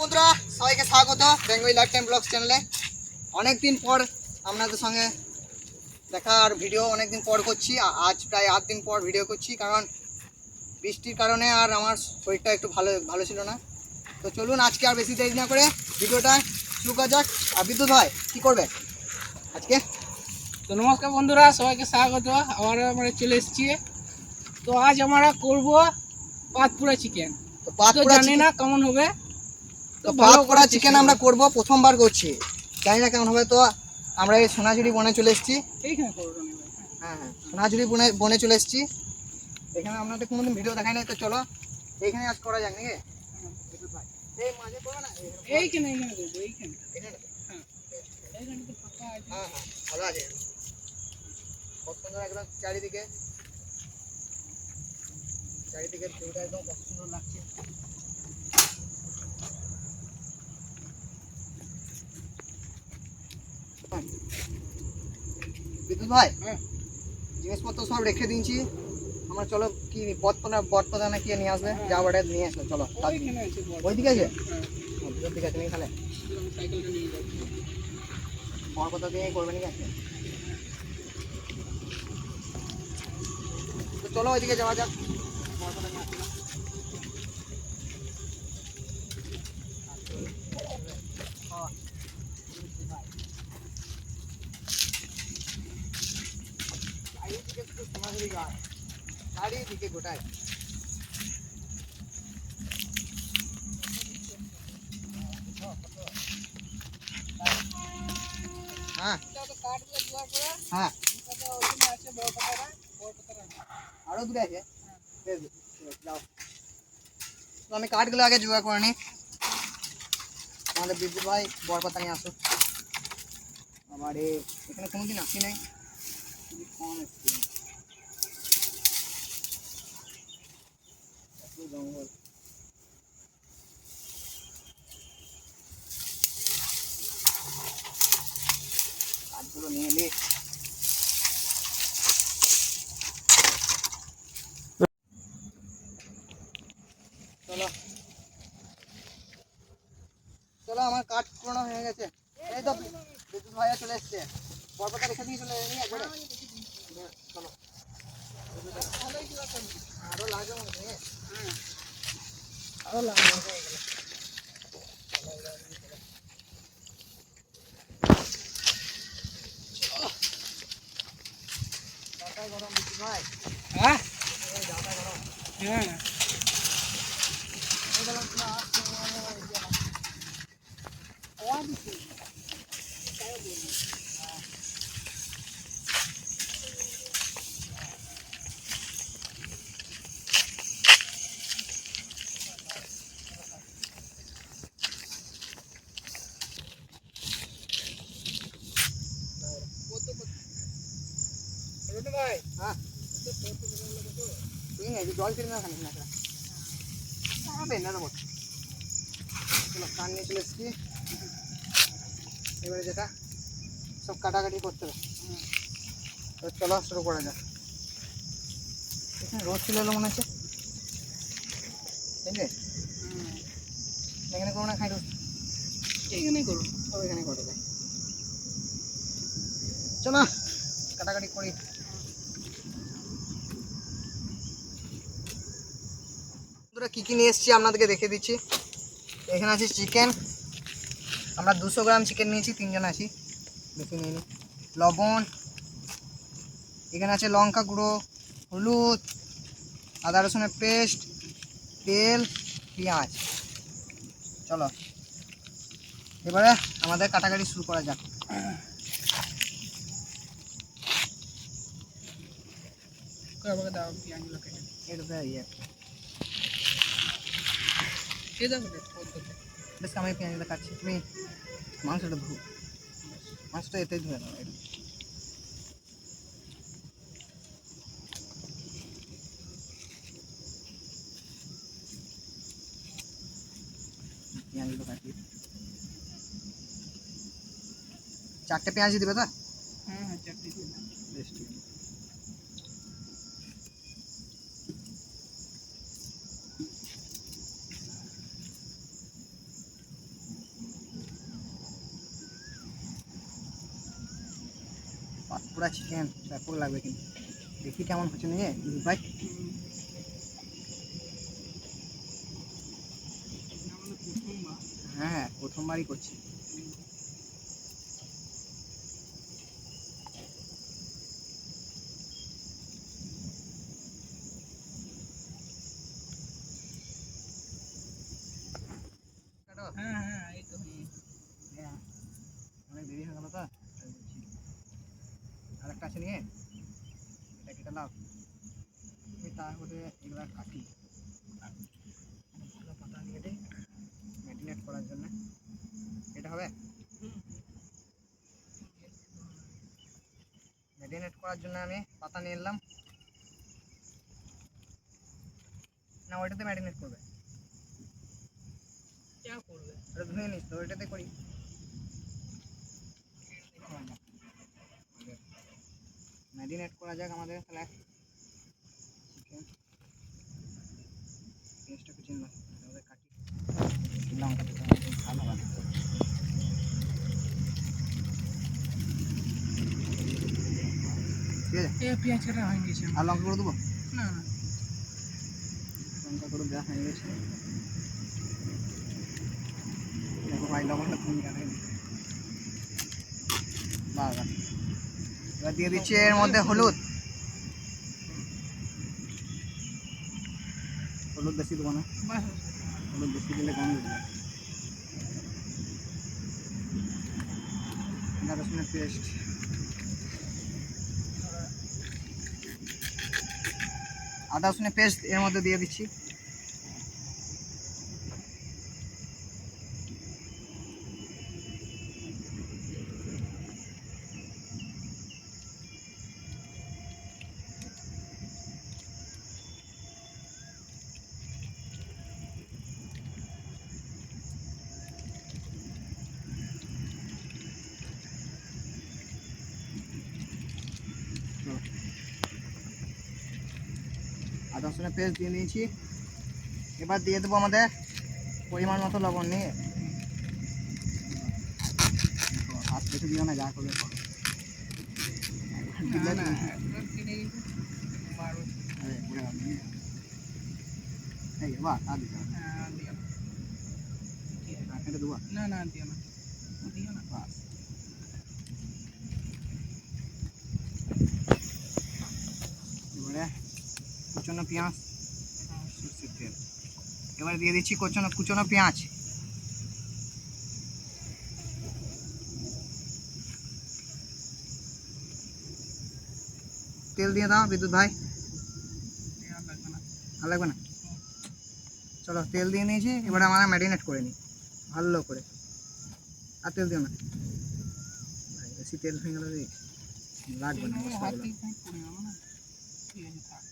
বন্ধুরা সবাইকে স্বাগত বেঙ্গলি লাইফ টাইম ব্লগস চ্যানেলে। অনেকদিন পর আপনাদের সঙ্গে দেখা আর ভিডিও অনেকদিন পর করছি আজ প্রায় আট দিন পর ভিডিও করছি কারণ বৃষ্টির কারণে আর আমার শরীরটা একটু ভালো ভালো ছিল না। তো চলুন আজকে আর বেশি দেরি না করে ভিডিওটা শুরু করা যাক। আর বিদ্যুৎ ভাই কী করবে আজকে? তো নমস্কার বন্ধুরা সবাইকে স্বাগত। আবার আমরা চলে এসেছি। তো আজ আমরা করব পাতপুরা চিকেন তো জানি না কেমন হবে। তো ভালো করা চিকেন আমরা করব প্রথমবার করছি। জানি না কেমন হবে তো আমরা এই সোনাঝুরি বনে চলে এসেছি। হ্যাঁ। হ্যাঁ হ্যাঁ সোনাঝুরি বনে বনে চলে এসেছি। এখানে আপনাদের কোনোদিন ভিডিও দেখাই নাই তো চলো এইখানে আজ করা যাক নাকি? এই মাঝে করবে না এইখানে এইখানে করব এইখানে। হ্যাঁ এইখানে তো ফাঁকা আছে। হ্যাঁ হ্যাঁ ভালো আছে। কত সুন্দর একদম চারিদিকে। চারিদিকে ভিউটা একদম কত সুন্দর লাগছে। বিদ্যুৎ ভাই? জিনিসপত্র সব রেখে দিয়েছি। আমরা চলো কি বটপনা বটপদা না কি নিয়ে আসবে? যা বাড়ে নিয়ে আসবে চলো ওই দিকে। আছে। আছে? হ্যাঁ। দিকে আছে নাকি তাহলে আমি নিয়ে যাচ্ছি বড় কথা দিয়ে করবে নাকি আছে। তো চলো ওইদিকে যাওয়া যাক বড় কথা নিয়ে আসলাম। হ্যাঁ। চারিদিকে শুধু সোনাঝুরি গাছ চারিদিকে গোটায় হ্যাঁ এটা তো কাঠগুলো জোগাড় করে হ্যাঁ এটা তো ওখানে আছে বড় পাতারা বড় পাতারা আরও দূরে আছে বেশ, বেশ, যাও তো আমি কাঠগুলো আগে জোগাড় করে নিই আমাদের বিদ্যুৎ ভাই বরপাতা নিয়ে আসুক আবার এ এখানে কোনোদিন আসি নাই খুবই কম এসছি 让我 হ্যাঁ এই যাতায় গরম হ্যাঁ এই গেলাম তুমি আসছো, এই গেলাম। আওয়াজ দিচ্ছে। কত কত রনি ভাই হ্যাঁ ঠিক আছে জল না খানিক না হবে না দেবো। চলো কান নিয়ে চলে এসছি। এবারে যেটা সব কাটাকাটি করতে হবে। তো চলো শুরু করা যাক। এখানে রোদ চলে এলো মনে হচ্ছে। আছে এখানে করব না খাই রোদ। এইখানেই করুন সব এখানে করে যায় চলো কাটাকাটি করি। বন্ধুরা কী কী নিয়ে এসেছি আপনাদেরকে দেখে দিচ্ছি। এখানে আছে চিকেন আমরা দুশো গ্রাম চিকেন নিয়েছি তিনজন আছি। বেশি নিইনি লবণ। এখানে আছে লঙ্কা গুঁড়ো হলুদ আদা রসুনের পেস্ট তেল পেঁয়াজ। চলো। এবারে আমাদের কাটাকাটি শুরু করা যাক। আমাকে দাও পেঁয়াজগুলো কেটে এটা ইয়ে। এ দাও কেটে পদ্ধতি বেশ আমি পেঁয়াজটা কাটছি তুমি মাংসটা ধু। মাংসটা এতেই ধুয়ে নাও এটা পেঁয়াজগুলো কাটি চারটে পেঁয়াজ দিবে তো হ্যাঁ হ্যাঁ চারটে দিয়ে দাও। বেশ ঠিক আছে চিকেন ব্যাপক লাগবে কিন্তু। দেখি কেমন হচ্ছে নিয়ে ভাই? হ্যাঁ প্রথমবারই করছি কাটো। হ্যাঁ হ্যাঁ এই তো হুম। হ্যাঁ, অনেক দেরি হয়ে গেল তো তাই বলছি। আরেকটা আছে নিয়ে এটা কেটে দাও আমি তারপরে এগুলা কাটি পুরো পাতা নিয়ে দিই ম্যারিনেট করার জন্য এটা হবে ম্যারিনেট করার জন্য আমি পাতা নিয়ে এলাম না ওইটাতে ম্যারিনেট করবে। করবে। ওটা ধুয়ে নিস তো ওইটাতে করি। ম্যারিনেট করা যাক আমাদের তাহলে। চিকেন পেঁয়াজটা একটু চিনলাম। কাটি। লঙ্কা ভালো ঠিক আছে? এ পেঁয়াজ কাটা হয়ে গেছে। আর লঙ্কা করে দেবো? না। না লঙ্কা করে দেওয়া হয়ে গেছে। দেখো ভাই লবণটা ভূমিকা হয়নি বাবা এবার দিয়ে দিচ্ছি এর মধ্যে হলুদ। হলুদ বেশি দেবো না। হলুদ বেশি দিলে গন্ধ দেবে। রসুনের পেস্ট। আদা রসুনের পেস্ট এর মধ্যে দিয়ে দিচ্ছি। রসুনের পেস্ট দিয়ে দিয়েছি এবার দিয়ে দেবো আমাদের পরিমাণ মতো লবণ নিয়ে হাত দেখে দিও না যা করবে করো। না না একবার কেটে গেছে বারো আরে, পুরো আমি নিয়ে। এই, বাহ, আর দিতে হবে না। হ্যাঁ দিও না ঠিক আছে। আর কেটে দেবো না না দিও না দিও না বাস এবারে কুচনো পেঁয়াজ। সর্ষের তেল এবারে দিয়ে দিচ্ছি কুচনো কুচনো পেঁয়াজ। তেল দিয়ে দাও, বিদ্যুৎ ভাই। ভালো লাগবে না। চলো, তেল দিয়ে নিয়েছি, এবারে আমরা ম্যারিনেট করে নিই। ভালো করে। আর তেল দিও না। বেশি তেল হয়ে গেলে লাগবে না হাত মশলাগুলো। দিয়ে খাই পড়ে যাব না ঠিক আছে থাক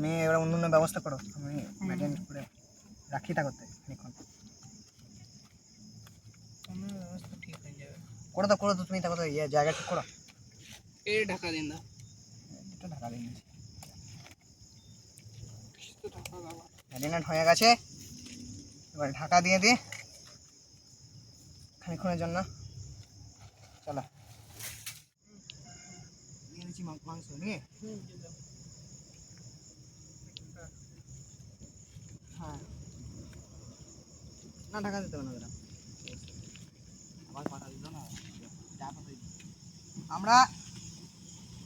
তুমি এবার অন্য অন্য ব্যবস্থা করো। আমি ম্যারিনেট করে রাখি তা করতে হয়ে যাবে। করে দাও করে দাও তুমি তা করতে ইয়ে জায়গা ঠিক করো। এই ঢাকা দিন দাও। একটু ঢাকা তো ঢাকা ম্যারিনেট হয়ে গেছে। এবার ঢাকা দিয়ে দিই খানিকক্ষণের জন্য। চলো। মাংস নিয়ে হ্যাঁ না, ঢাকা দিতে হবে না আমরা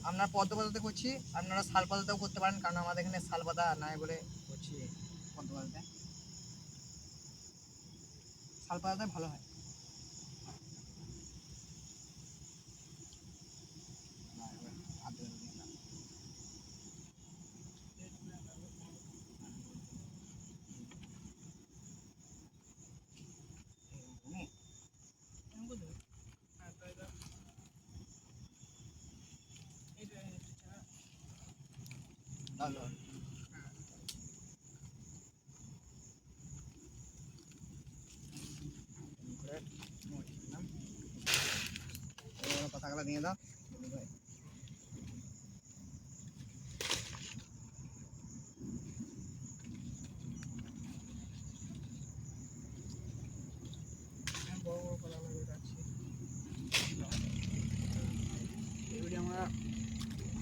আপনার পদ্ম পাতাতে করছি, আপনারা শাল পাতাতেও করতে পারেন, কারণ আমাদের এখানে শাল পাতা নাই বলে করছি পদ্ম পাতাতে শাল পাতাতে ভালো হয় না, এবার হাত ধরে দিই না। এরকমই। ভালো কথাগুলো দিয়ে দাও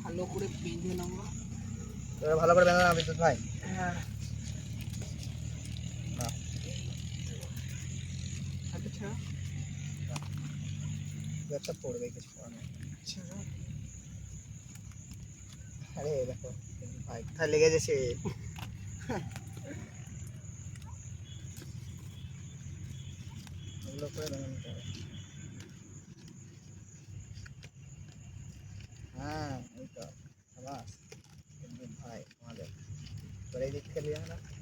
ভালো করে বেঁধে ভালো করে বেঁধে না বিদ্যুৎ ভাই হ্যাঁ। দু একটা পড়বে কিছু করার আরে দেখো ভাই কোথায় লেগে গেছে। এগুলো করে বেঁধে নিতে হবে হ্যাঁ এই তো সাবাস বিদ্যুৎ ভাই আমাদের তোর এই দিক থেকে লিয়ে না হয়ে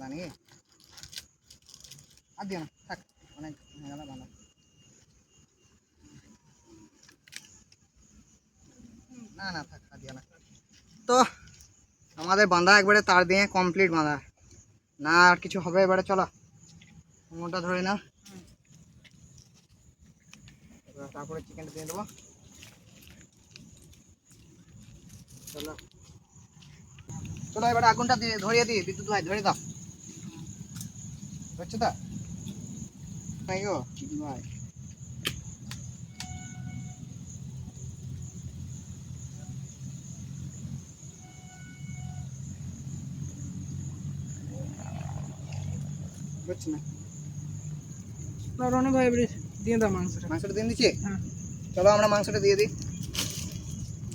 বাঁধা আর দিও না, থাক, অনেক গেল বাঁধা না না, থাক, আর না। তো, আমাদের বাঁধা একবারে তার দিয়ে কমপ্লিট বাঁধা। না, আর কিছু হবে এবারে, চলো। মোটা ধরে না তারপরে চিকেনটা দিয়ে দেবো। চলো। চলো, এবারে আগুনটা দিয়ে ধরিয়ে দিই, বিদ্যুৎ ভাই ধরে দাও। তো তাই গো না না রনি ভাই এবারে দিয়ে দাও মাংসটা। মাংসটা দিয়ে দিচ্ছি? হ্যাঁ। চলো আমরা মাংসটা দিয়ে দিই।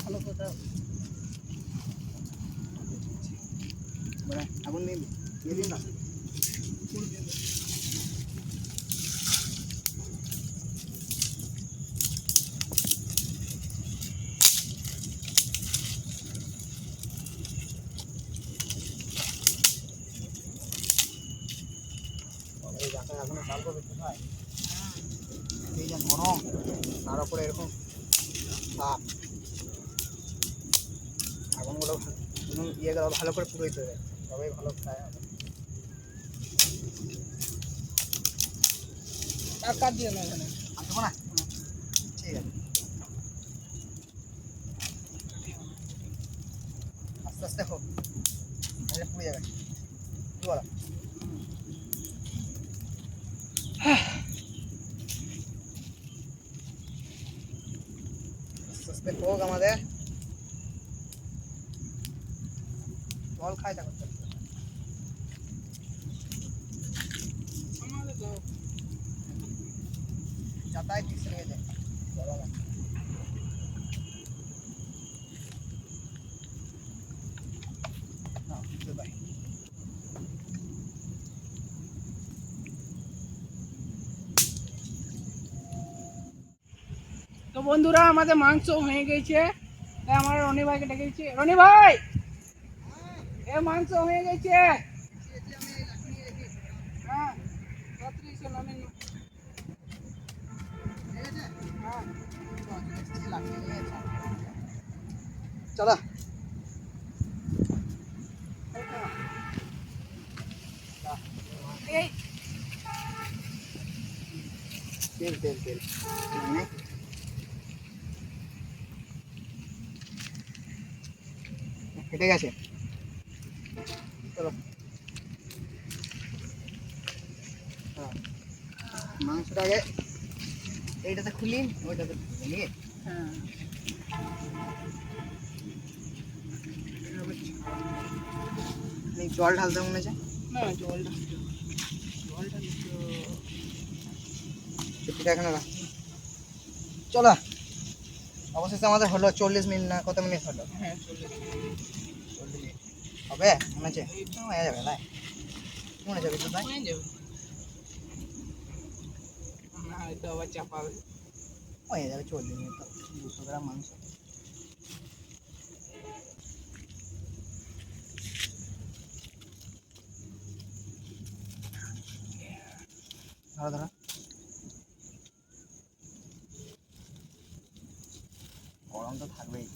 ভালো করে আগুন দিয়ে দিই। দিয়ে দিন না এই জায়গায় এখনও চাল করবে কোথায় এই যে গরম তার উপরে এরকম তাপ আগুনগুলো ইয়েগুলো ভালো করে পুরোইতে হবে তবেই ভালো ফ্রাই হবে আর কাট দিয়ে না এখানে। আর দেবো না? ঠিক আছে। আস্তে আস্তে হোক। পুড়ে যাবে কি বলো আস্তে আস্তে হোক আমাদের থাকো তো যাতায়াত নিয়ে যায়। তো বন্ধুরা, আমাদের মাংস হয়ে গেছে। তাই আমরা রনি ভাইকে ডেকেছি। রনি ভাই! এ মাংস হয়ে গেছে। হ্যাঁ চলো। তেল তেল তেল। কেটে গেছে চলো হ্যাঁ। মাংসটা আগে এইটাতে খুলি ওইটাতে নিয়ে হ্যাঁ জল ঢালতে মনে হচ্ছে? না চলো অবশেষে আমাদের হলো চল্লিশ মিনিট না কত মিনিট হলো? হ্যাঁ হবে? মনে হচ্ছে? হয়ে যাবে না মনে বিদ্যুৎ ভাই হয়ে যাবে। না হয়তো আবার চাপাবে। হয়ে যাবে চল্লিশ মিনিট তো দুশো গ্রাম মাংস ধরো ধরো গরম তো থাকবেই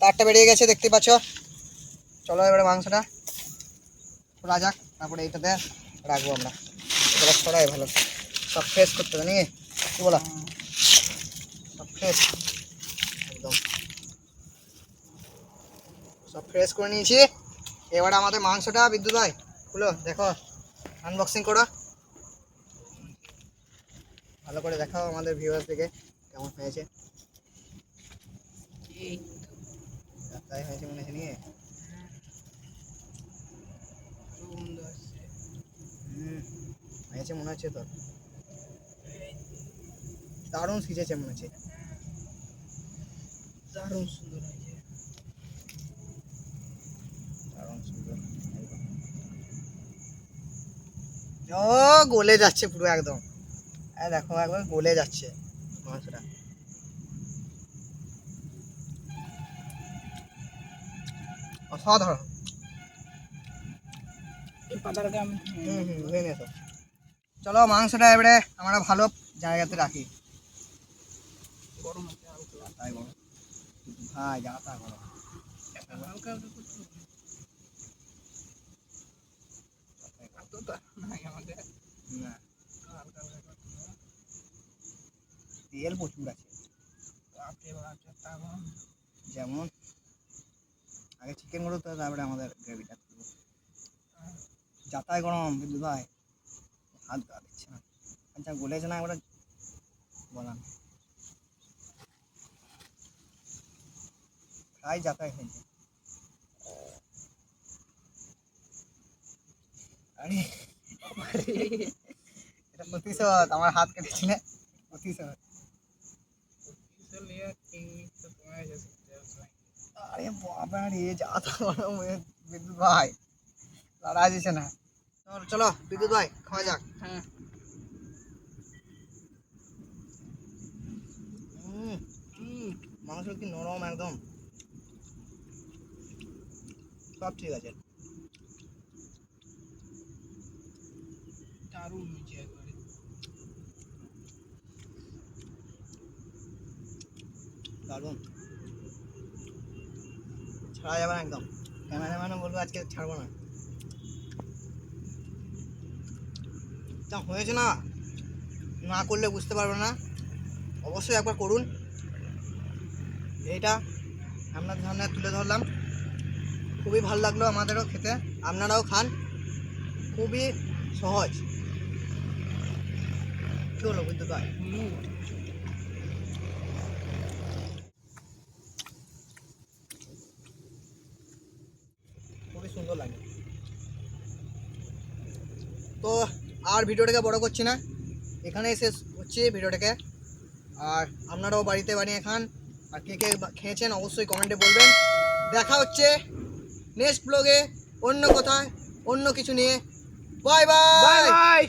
তারটা বেরিয়ে গেছে দেখতে পাচ্ছ চলো এবারে মাংসটা খোলা যাক তারপরে এইটাতে রাখব আমরা। এটা ছড়াই ভালো সব ফ্রেশ করতে হবে নাকি? কি বলো? সব ফ্রেশ একদম। সব ফ্রেশ করে নিয়েছি। এবারে আমাদের মাংসটা বিদ্যুৎ ভাই খুলো দেখো। আনবক্সিং করো। ভালো করে দেখাও আমাদের ভিউয়ার্স থেকে কেমন হয়েছে। তাই হয়েছে মনে হচ্ছে নিয়ে সুন্দর আসছে হুম হয়েছে মনে হচ্ছে তো দারুণ সিজেছে মনে হচ্ছে। দারুণ সুন্দর সুন্দর। ও, গলে যাচ্ছে পুরো একদম। এই দেখো, একবার গলে যাচ্ছে মাংসটা। অসাধারণ। চলো, মাংসটা এবারে আমরা ভালো জায়গাতে রাখি। ভাই তেল প্রচুর আছে। যেমন, আগে চিকেনগুলো তো তারপরে আমাদের গ্রেভিটা যাতায় গরম বিদ্যুৎ ভাই, হাত গা দিচ্ছে না। আচ্ছা গলেছে না ওটা বলান প্রায় যাতায় হয়েছে আরে, এটা প্রতিশোধ, আমার হাত কেটেছিল। প্রতিশোধ। আরে বাবা রে যা তো বিদ্যুৎ ভাই। আসিছে না। চলো বিদ্যুৎ ভাই খাওয়া যাক। হ্যাঁ। মাংস কি নরম একদম। সব ঠিক আছে। দারুণ। ছাড়া যাবে না একদম। ক্যামেরাম্যানও বলব আজকে ছাড়বো না। যা হয়েছে না না করলে বুঝতে পারবে না। অবশ্যই একবার করুন। এইটা আপনাদের সামনে তুলে ধরলাম। খুবই ভালো লাগল আমাদেরও খেতে। আপনারাও খান। খুবই সহজ। চলো বুঝতে পার আর ভিডিওটাকে বড় করছি না। এখানেই শেষ হচ্ছে ভিডিওটাকে। আর আপনারাও বাড়িতে বানিয়ে খান। আর কে কে খেয়েছেন অবশ্যই কমেন্টে বলবেন। দেখা হচ্ছে নেক্সট ব্লগে অন্য কোথায়, অন্য কিছু নিয়ে। Bye bye bye